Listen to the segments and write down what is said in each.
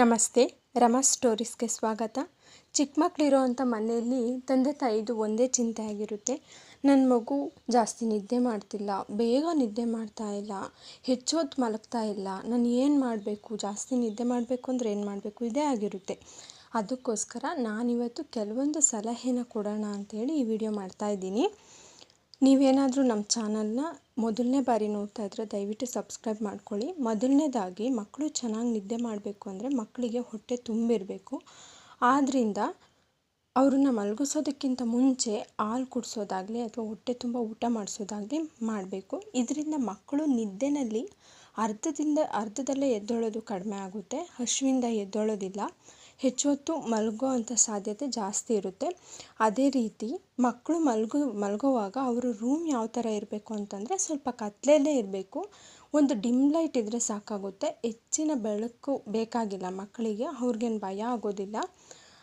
ನಮಸ್ತೆ, ರಮಾ ಸ್ಟೋರೀಸ್ಗೆ ಸ್ವಾಗತ. ಚಿಕ್ಕ ಮಕ್ಕಳಿರೋವಂಥ ಮನೆಯಲ್ಲಿ ತಂದೆ ತಾಯಿದು ಒಂದೇ ಚಿಂತೆ ಆಗಿರುತ್ತೆ. ನನ್ನ ಮಗು ಜಾಸ್ತಿ ನಿದ್ದೆ ಮಾಡ್ತಿಲ್ಲ, ಬೇಗ ನಿದ್ದೆ ಮಾಡ್ತಾ ಇಲ್ಲ ಹೆಚ್ಚೊತ್ತು ಮಲಗ್ತಾ ಇಲ್ಲ, ನಾನು ಏನು ಮಾಡಬೇಕು, ಜಾಸ್ತಿ ನಿದ್ದೆ ಮಾಡಬೇಕು ಅಂದರೆ ಏನು ಮಾಡಬೇಕು, ಇದೇ ಆಗಿರುತ್ತೆ. ಅದಕ್ಕೋಸ್ಕರ ನಾನಿವತ್ತು ಕೆಲವೊಂದು ಸಲಹೆನ ಕೊಡೋಣ ಅಂಥೇಳಿ ಈ ವಿಡಿಯೋ ಮಾಡ್ತಾಯಿದ್ದೀನಿ ನೀವೇನಾದರೂ ನಮ್ಮ ಚಾನಲ್ನ ಮೊದಲನೇ ಬಾರಿ ನೋಡ್ತಾ ಇದ್ದರೆ ದಯವಿಟ್ಟು ಸಬ್ಸ್ಕ್ರೈಬ್ ಮಾಡ್ಕೊಳ್ಳಿ. ಮೊದಲನೇದಾಗಿ ಮಕ್ಕಳು ಚೆನ್ನಾಗಿ ನಿದ್ದೆ ಮಾಡಬೇಕು ಅಂದರೆ ಮಕ್ಕಳಿಗೆ ಹೊಟ್ಟೆ ತುಂಬಿರಬೇಕು. ಆದ್ದರಿಂದ ಅವ್ರನ್ನ ಮಲಗಿಸೋದಕ್ಕಿಂತ ಮುಂಚೆ ಹಾಲು ಕುಡಿಸೋದಾಗಲಿ ಅಥವಾ ಹೊಟ್ಟೆ ತುಂಬ ಊಟ ಮಾಡಿಸೋದಾಗಲಿ ಮಾಡಬೇಕು. ಇದರಿಂದ ಮಕ್ಕಳು ನಿದ್ದೆನಲ್ಲಿ ಅರ್ಧದಿಂದ ಅರ್ಧದಲ್ಲೇ ಎದ್ದೇಳೋದು ಕಡಿಮೆ ಆಗುತ್ತೆ. ಹಸಿವಿಂದ ಎದ್ದೇಳೋದಿಲ್ಲ. ಹೆಚ್ಚು ಹೊತ್ತು ಮಲಗೋ ಅಂಥ ಸಾಧ್ಯತೆ ಜಾಸ್ತಿ ಇರುತ್ತೆ. ಅದೇ ರೀತಿ ಮಕ್ಕಳು ಮಲ್ಗೋ, ಮಲಗೋವಾಗ ಅವರು ರೂಮ್ ಯಾವ ಥರ ಇರಬೇಕು ಅಂತಂದರೆ ಸ್ವಲ್ಪ ಕತ್ತಲೆಯಲ್ಲೇ ಇರಬೇಕು. ಒಂದು ಡಿಮ್ ಲೈಟ್ ಇದ್ದರೆ ಸಾಕಾಗುತ್ತೆ. ಹೆಚ್ಚಿನ ಬೆಳಕು ಬೇಕಾಗಿಲ್ಲ ಮಕ್ಕಳಿಗೆ, ಅವ್ರಿಗೇನು ಭಯ ಆಗೋದಿಲ್ಲ.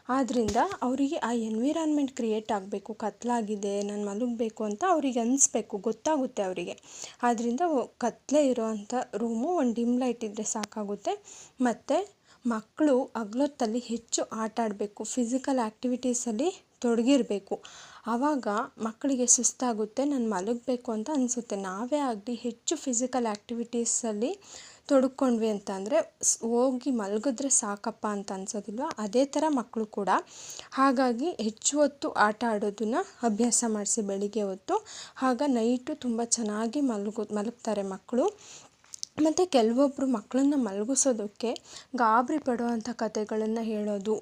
ಆದ್ದರಿಂದ ಅವರಿಗೆ ಆ ಎನ್ವಿರಾನ್ಮೆಂಟ್ ಕ್ರಿಯೇಟ್ ಆಗಬೇಕು. ಕತ್ಲಾಗಿದೆ, ನಾನು ಮಲಗಬೇಕು ಅಂತ ಅವರಿಗೆ ಅನಿಸ್ಬೇಕು. ಗೊತ್ತಾಗುತ್ತೆ ಅವರಿಗೆ. ಆದ್ದರಿಂದ ಕತ್ಲೆ ಇರೋವಂಥ ರೂಮು ಒಂದು ಡಿಮ್ ಲೈಟ್ ಇದ್ದರೆ ಸಾಕಾಗುತ್ತೆ. ಮತ್ತು ಮಕ್ಕಳು ಹಗ್ಲೊತ್ತಲ್ಲಿ ಹೆಚ್ಚು ಆಟ ಆಡಬೇಕು ಫಿಸಿಕಲ್ ಆ್ಯಕ್ಟಿವಿಟೀಸಲ್ಲಿ ತೊಡಗಿರಬೇಕು. ಆವಾಗ ಮಕ್ಕಳಿಗೆ ಸುಸ್ತಾಗುತ್ತೆ, ನಾನು ಮಲಗಬೇಕು ಅಂತ ಅನಿಸುತ್ತೆ. ನಾವೇ ಆಗಲಿ ಹೆಚ್ಚು ಫಿಸಿಕಲ್ ಆ್ಯಕ್ಟಿವಿಟೀಸಲ್ಲಿ ತೊಡ್ಕೊಂಡ್ವಿ ಅಂತ ಅಂದರೆ ಹೋಗಿ ಮಲಗಿದ್ರೆ ಸಾಕಪ್ಪ ಅಂತ ಅನ್ಸೋದಿಲ್ವ? ಅದೇ ಥರ ಮಕ್ಕಳು ಕೂಡ. ಹಾಗಾಗಿ ಹೆಚ್ಚು ಹೊತ್ತು ಆಟ ಆಡೋದನ್ನು ಅಭ್ಯಾಸ ಮಾಡಿಸಿ ಬೆಳಿಗ್ಗೆ ಹೊತ್ತು. ಆಗ ನೈಟು ತುಂಬ ಚೆನ್ನಾಗಿ ಮಲಗು ಮಲಗ್ತಾರೆ ಮಕ್ಕಳು. ಮತ್ತು ಕೆಲವೊಬ್ಬರು ಮಕ್ಕಳನ್ನ ಮಲಗಿಸೋದಕ್ಕೆ ಗಾಬರಿ ಪಡುವಂಥ ಕಥೆಗಳನ್ನು ಹೇಳೋದು,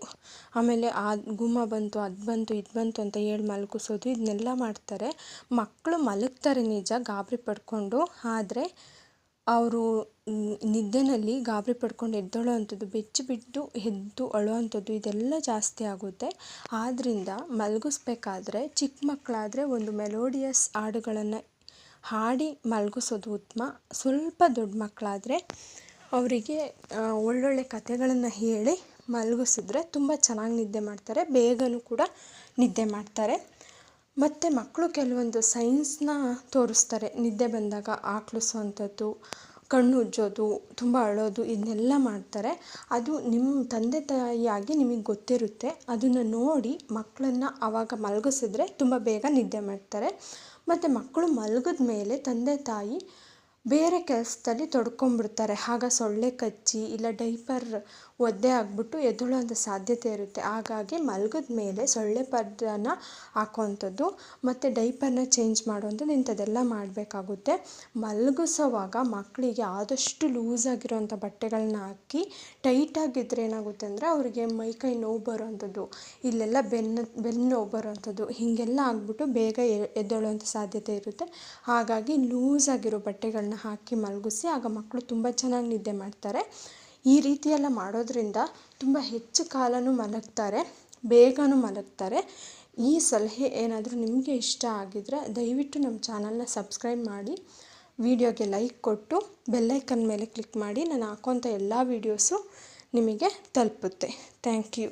ಆಮೇಲೆ ಆ ಗುಮ್ಮ ಬಂತು, ಅದು ಬಂತು, ಇದು ಬಂತು ಅಂತ ಹೇಳಿ ಮಲಗಿಸೋದು ಇದನ್ನೆಲ್ಲ ಮಾಡ್ತಾರೆ. ಮಕ್ಕಳು ಮಲಗ್ತಾರೆ ನಿಜ ಗಾಬರಿ ಪಡ್ಕೊಂಡು, ಆದರೆ ಅವರು ನಿದ್ದೆನಲ್ಲಿ ಗಾಬರಿ ಪಡ್ಕೊಂಡು ಎದ್ದೇಳೋ ಅಂಥದ್ದು ಬೆಚ್ಚಿ ಎದ್ದು ಅಳೋ ಅಂಥದ್ದು ಇದೆಲ್ಲ ಜಾಸ್ತಿ ಆಗುತ್ತೆ. ಆದ್ದರಿಂದ ಮಲಗಿಸ್ಬೇಕಾದ್ರೆ ಚಿಕ್ಕ ಮಕ್ಕಳಾದರೆ ಒಂದು ಮೆಲೋಡಿಯಸ್ ಹಾಡುಗಳನ್ನು ಹಾಡಿ ಮಲಗಿಸೋದು ಉತ್ತಮ. ಸ್ವಲ್ಪ ದೊಡ್ಡ ಮಕ್ಕಳಾದರೆ ಅವರಿಗೆ ಒಳ್ಳೊಳ್ಳೆ ಕಥೆಗಳನ್ನು ಹೇಳಿ ಮಲಗಿಸಿದ್ರೆ ತುಂಬ ಚೆನ್ನಾಗಿ ನಿದ್ದೆ ಮಾಡ್ತಾರೆ. ಬೇಗನೂ ಕೂಡ ನಿದ್ದೆ ಮಾಡ್ತಾರೆ. ಮತ್ತು ಮಕ್ಕಳು ಕೆಲವೊಂದು ಸೈನ್ಸ್ನ ತೋರಿಸ್ತಾರೆ. ನಿದ್ದೆ ಬಂದಾಗ ಆಕ್ಳಿಸುವಂಥದ್ದು ಕಣ್ಣು ಉಜ್ಜೋದು, ತುಂಬ ಅಳೋದು, ಇದನ್ನೆಲ್ಲ ಮಾಡ್ತಾರೆ. ಅದು ನಿಮ್ಮ ತಂದೆ ತಾಯಿಯಾಗಿ ನಿಮಗೆ ಗೊತ್ತಿರುತ್ತೆ. ಅದನ್ನು ನೋಡಿ ಮಕ್ಕಳನ್ನ ಆವಾಗ ಮಲಗಿಸಿದ್ರೆ ತುಂಬ ಬೇಗ ನಿದ್ದೆ ಮಾಡ್ತಾರೆ. ಮತ್ತು ಮಕ್ಕಳು ಮಲಗಿದ ಮೇಲೆ ತಂದೆ ತಾಯಿ ಬೇರೆ ಕೆಲಸದಲ್ಲಿ ತೊಡ್ಕೊಂಡ್ಬಿಡ್ತಾರೆ. ಆಗ ಸೊಳ್ಳೆ ಕಚ್ಚಿ ಇಲ್ಲ ಡೈಪರ್ ಒದ್ದೆ ಆಗಿಬಿಟ್ಟು ಎದ್ದೇಳುವಂಥ ಸಾಧ್ಯತೆ ಇರುತ್ತೆ. ಹಾಗಾಗಿ ಮಲಗಿದ ಮೇಲೆ ಸೊಳ್ಳೆ ಪರ್ದೆನ ಹಾಕುವಂಥದ್ದು ಮತ್ತು ಡೈಪರ್ನ ಚೇಂಜ್ ಮಾಡುವಂಥದ್ದು ಇಂಥದ್ದೆಲ್ಲ ಮಾಡಬೇಕಾಗುತ್ತೆ. ಮಲಗಿಸೋವಾಗ ಮಕ್ಕಳಿಗೆ ಆದಷ್ಟು ಲೂಸ್ ಆಗಿರೋವಂಥ ಬಟ್ಟೆಗಳನ್ನ ಹಾಕಿ ಟೈಟಾಗಿದ್ದರೆ ಏನಾಗುತ್ತೆ ಅಂದರೆ ಅವರಿಗೆ ಮೈಕೈ ನೋವು ಬರೋವಂಥದ್ದು ಇಲ್ಲೆಲ್ಲ ಬೆನ್ನು ಬೆನ್ನು ನೋವು ಬರೋವಂಥದ್ದು ಹೀಗೆಲ್ಲ ಆಗಿಬಿಟ್ಟು ಬೇಗ ಎದ್ದೇಳುವಂಥ ಸಾಧ್ಯತೆ ಇರುತ್ತೆ. ಹಾಗಾಗಿ ಲೂಸ್ ಆಗಿರೋ ಬಟ್ಟೆಗಳನ್ನ ಹಾಕಿ ಮಲಗಿಸಿ ಆಗ ಮಕ್ಕಳು ತುಂಬ ಚೆನ್ನಾಗಿ ನಿದ್ದೆ ಮಾಡ್ತಾರೆ. ಈ ರೀತಿಯೆಲ್ಲ ಮಾಡೋದ್ರಿಂದ ತುಂಬ ಹೆಚ್ಚು ಕಾಲವೂ ಮಲಗ್ತಾರೆ, ಬೇಗನೂ ಮಲಗ್ತಾರೆ. ಈ ಸಲಹೆ ಏನಾದರೂ ನಿಮಗೆ ಇಷ್ಟ ಆಗಿದ್ದರೆ ದಯವಿಟ್ಟು ನಮ್ಮ ಚಾನಲ್ನ ಸಬ್ಸ್ಕ್ರೈಬ್ ಮಾಡಿ, ವಿಡಿಯೋಗೆ ಲೈಕ್ ಕೊಟ್ಟು, ಬೆಲ್ಲೈಕನ್ ಮೇಲೆ ಕ್ಲಿಕ್ ಮಾಡಿ, ನಾನು ಹಾಕೋಂಥ ಎಲ್ಲ ವೀಡಿಯೋಸು ನಿಮಗೆ ತಲುಪುತ್ತೆ. Thank you.